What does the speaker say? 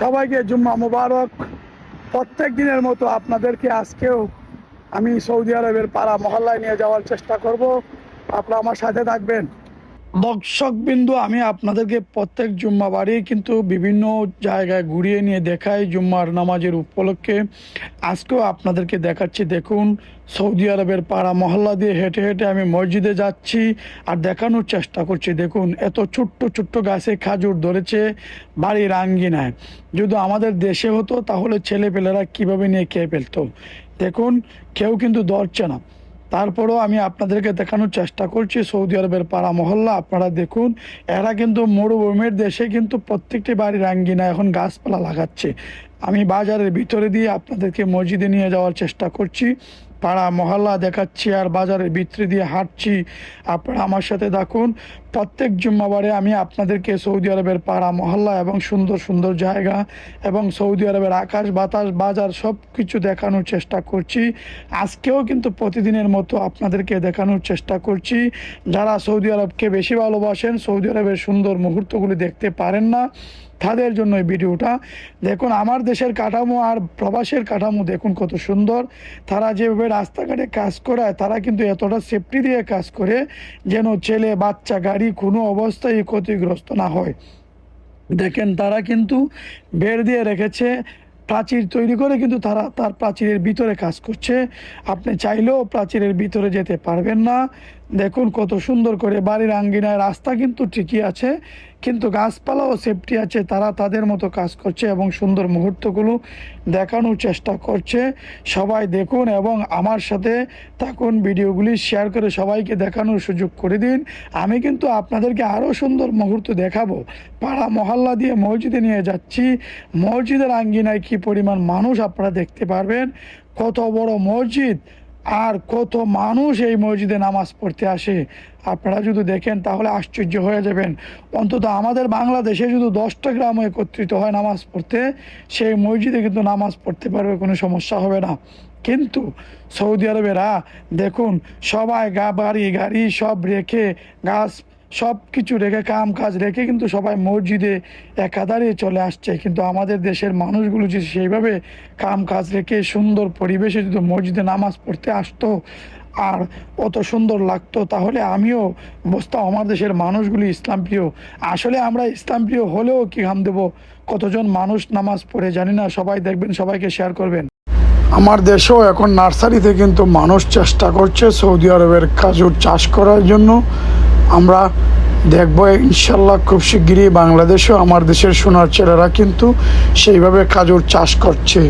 সবাইকে জুম্মা মুবারক। প্রত্যেক দিনের মতো আপনাদেরকে আজকেও আমি সৌদি আরবের পাড়া মহল্লায় নিয়ে যাওয়ার চেষ্টা করব। আপনারা আমার সাথে থাকবেন। দর্শক বিন্দু, আমি আপনাদেরকে প্রত্যেক জুম্মা বাড়ি কিন্তু বিভিন্ন জায়গায় ঘুরিয়ে নিয়ে দেখাই জুম্মার নামাজের উপলক্ষে। আজকেও আপনাদেরকে দেখাচ্ছি, দেখুন, সৌদি আরবের পাড়া মহল্লা দিয়ে হেঁটে হেঁটে আমি মসজিদে যাচ্ছি আর দেখানোর চেষ্টা করছি। দেখুন, এত ছোট্ট ছোট্ট গাছে খাজুর ধরেছে বাড়ির আঙ্গিনায়। যদি আমাদের দেশে হতো, তাহলে ছেলেপেলেরা কীভাবে নিয়ে খেয়ে ফেলতো? দেখুন, কেউ কিন্তু ধরছে না। তারপরেও আমি আপনাদেরকে দেখানোর চেষ্টা করছি সৌদি আরবের পাড়া মহল্লা। আপনারা দেখুন, এরা কিন্তু মরুভূমির দেশে কিন্তু প্রত্যেকটি বাড়ির আঙ্গিনা এখন গাছপালা লাগাচ্ছে। আমি বাজারের ভিতরে দিয়ে আপনাদেরকে মসজিদে নিয়ে যাওয়ার চেষ্টা করছি। পাড়া মহল্লা দেখাচ্ছি আর বাজারের ভিতরে দিয়ে হাঁটছি। আপনারা আমার সাথে দেখুন প্রত্যেক জুম্মাবারে আমি আপনাদেরকে সৌদি আরবের পাড়া মহল্লা এবং সুন্দর সুন্দর জায়গা এবং সৌদি আরবের আকাশ বাতাস বাজার সব কিছু দেখানোর চেষ্টা করছি। আজকেও কিন্তু প্রতিদিনের মতো আপনাদেরকে দেখানোর চেষ্টা করছি। যারা সৌদি আরবকে বেশি ভালোবাসেন, সৌদি আরবের সুন্দর মুহূর্তগুলি দেখতে পারেন না। তাদের জন্য এই ভিডিওটা। দেখুন, আমার দেশের কাঠামো আর প্রবাসের কাঠামো দেখুন কত সুন্দর। তারা যেভাবে রাস্তাঘাটে কাজ করায়, তারা কিন্তু এতটা সেফটি দিয়ে কাজ করে যেন ছেলে, বাচ্চা, গাড়ি কোনো অবস্থায় ক্ষতিগ্রস্ত না হয়। দেখেন তারা কিন্তু বের দিয়ে রেখেছে, প্রাচীর তৈরি করে কিন্তু তারা তার প্রাচীরের ভিতরে কাজ করছে। আপনি চাইলেও প্রাচীরের ভিতরে যেতে পারবেন না। দেখুন কত সুন্দর করে বাড়ির আঙ্গিনায় রাস্তা কিন্তু ঠিকই আছে, কিন্তু গাছপালাও সেফটি আছে, তারা তাদের মতো কাজ করছে এবং সুন্দর মুহূর্তগুলো দেখানোর চেষ্টা করছে। সবাই দেখুন এবং আমার সাথে থাকুন, ভিডিওগুলি শেয়ার করে সবাইকে দেখানোর সুযোগ করে দিন। আমি কিন্তু আপনাদেরকে আরও সুন্দর মুহূর্ত দেখাবো। পাড়া মহল্লা দিয়ে মসজিদে নিয়ে যাচ্ছি। মসজিদের আঙ্গিনায় কি পরিমাণ মানুষ আপনারা দেখতে পারবেন? কত বড় মসজিদ! আর কত মানুষ এই মসজিদে নামাজ পড়তে আসে? আপনারা যদি দেখেন, তাহলে আশ্চর্য হয়ে যাবেন। অন্তত আমাদের বাংলাদেশে যদি দশটা গ্রাম একত্রিত হয় নামাজ পড়তে, সেই মসজিদে কিন্তু নামাজ পড়তে পারবে, কোনো সমস্যা হবে না। কিন্তু সৌদি আরবেরা, দেখুন, সবাই গা বাড়ি গাড়ি সব রেখে গাছ সব কিছু রেখে, কাম কাজ রেখে কিন্তু সবাই মসজিদে একাধারে চলে আসছে। কিন্তু আমাদের দেশের মানুষগুলো যদি সেইভাবে কাম কাজ রেখে সুন্দর পরিবেশে যদি মসজিদে নামাজ পড়তে আসতো আর অত সুন্দর লাগতো, তাহলে আমিও বসতাম আমার দেশের মানুষগুলি ইসলাম প্রিয়। আসলে আমরা ইসলাম প্রিয় হলেও কি হাম দেবো? কতজন মানুষ নামাজ পড়ে জানি না, সবাই দেখবেন, সবাইকে শেয়ার করবেন। আমার দেশেও এখন নার্সারিতে কিন্তু মানুষ চেষ্টা করছে সৌদি আরবের কাজুর চাষ করার জন্য। আমরা দেখব ইনশাল্লাহ খুব শিগগিরই বাংলাদেশেও আমার দেশের সোনার ছেলেরা কিন্তু সেইভাবে কাজুর চাষ করছে।